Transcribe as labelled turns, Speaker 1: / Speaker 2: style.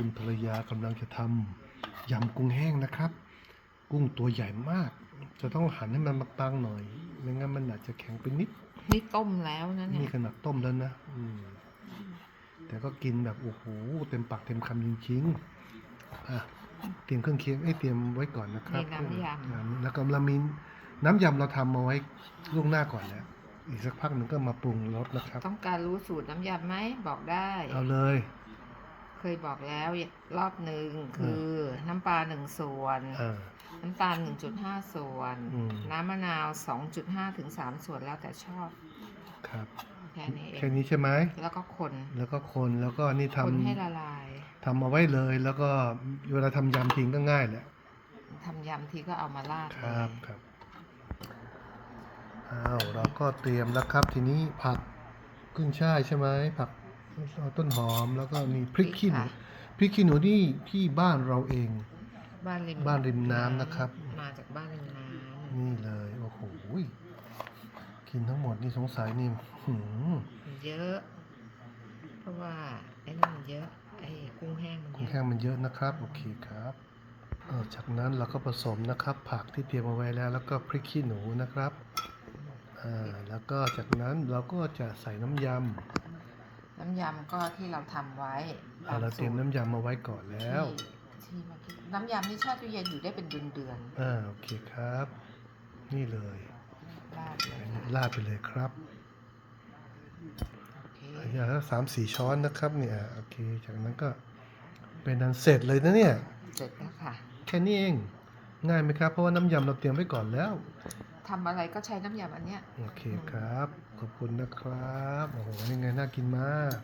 Speaker 1: คุณภรรยากำลังจะทำยำกุ้งแห้งนะครับ กุ้งตัวใหญ่มาก จะต้องหั่นให้มันบางๆหน่อยไม่งั้นมันอาจจะแข็งไปนิด
Speaker 2: นี่ต้มแล้วนะเนี่
Speaker 1: นี่
Speaker 2: ย
Speaker 1: ขนาดต้มแล้วนะอืมแต่ก็กินแบบโอ้โหเต็มปากเต็มคำจริงๆอะเตรียมเครื่องเคียงเอ้ยเตรียมไว้ก่อนนะครับ
Speaker 2: มีน้ำยำ
Speaker 1: อ่าแล้วก็เรามีน้ำยำเราทำมาไว้ล่วงหน้าก่อนแล้วอีกสักพักหนึ่งก็มาปรุงรสนะครับ
Speaker 2: ต้องการรู้สูตรน้ำยำไหมบอกได้
Speaker 1: เอาเลย
Speaker 2: เคยบอกแล้วรอบหนึ่งคือน้ำปลาหนึ่งส่วน
Speaker 1: อ่า
Speaker 2: น้ำตาล1.5ส่วน
Speaker 1: อืม
Speaker 2: น้ำมะนาว2.5ถึง3ส่วนแล้วแต่ชอบ
Speaker 1: ครับ
Speaker 2: แค่นี้เอ
Speaker 1: แค่
Speaker 2: ง
Speaker 1: นี้ใช่ไหม
Speaker 2: แล้วก็คน
Speaker 1: แล้วก็คนแล้วก็นี่ท
Speaker 2: คนให้ละลายำ
Speaker 1: ทำเอาไว้เลย แล้วก็เวลาทำยำทิ้งก็ง่ายแหละ
Speaker 2: ทำยำทีก็เอามาราด
Speaker 1: ค
Speaker 2: เล
Speaker 1: รับ
Speaker 2: ย
Speaker 1: ครับอ้าวเราก็เตรียมแล้วครับทีนี้ผักกุ้งช่ายใช่ไหมผัก ต้นหอมแล้วก็มีพริกขี้หนู
Speaker 2: ค่ะ
Speaker 1: พริกขี้หนูนี่ที่บ้านเราเอง
Speaker 2: บ้านริม
Speaker 1: บ้านริมน้ำนะครับ
Speaker 2: มาจากบ้านริมน้
Speaker 1: นี่เลยโอ้โหกินทั้งหมดนี่สงสัยนี่หืมำ
Speaker 2: เยอะ เพราะว่าไอ้นั่นมันเยอะไอ้กุ้งแห้งมัน
Speaker 1: กุ้ง
Speaker 2: เย
Speaker 1: แห้
Speaker 2: อะ
Speaker 1: งมันเยอะนะครับโอเคครับเออจากนั้นเราก็ผสมนะครับ ผักที่เตรียมเอาไว้แล้ว แล้วก็พริกขี้หนูนะครับอ่าแล้วก็จากนั้นเราก็จะใส่น้ำย
Speaker 2: น้ำยำก็ที่เราทำไว้ำ
Speaker 1: อ่าเราเตรียมน้ำยำมาไว้ก่อนแล้ว
Speaker 2: ที่ที่เมื่อกี้น้ำยำนี่แช่ตู้เย็นอยู่ได้เป็นเดือนเดือน
Speaker 1: อ่าโอเคครับ นี่เลย
Speaker 2: ๆราดเลย
Speaker 1: ลาดไปเลยครับ
Speaker 2: โอเค
Speaker 1: อย่างละสามสี่ช้อนนะครับเนี่ยโอเค จากนั้นก็เป็นอันเสร็จเลยนะเนี่ย
Speaker 2: เสร็จแล้วค่ะ
Speaker 1: แค่นี้เอง ง่ายไหมครับ เพราะว่าน้ำยำเราเตรียมไว้ก่อนแล้ว
Speaker 2: ทำอะไรก็ใช้น้ำยำอันเนี้ย
Speaker 1: โอเคครับ ขอบคุณนะครับ โอ้โห นี่ไงน่ากินมาก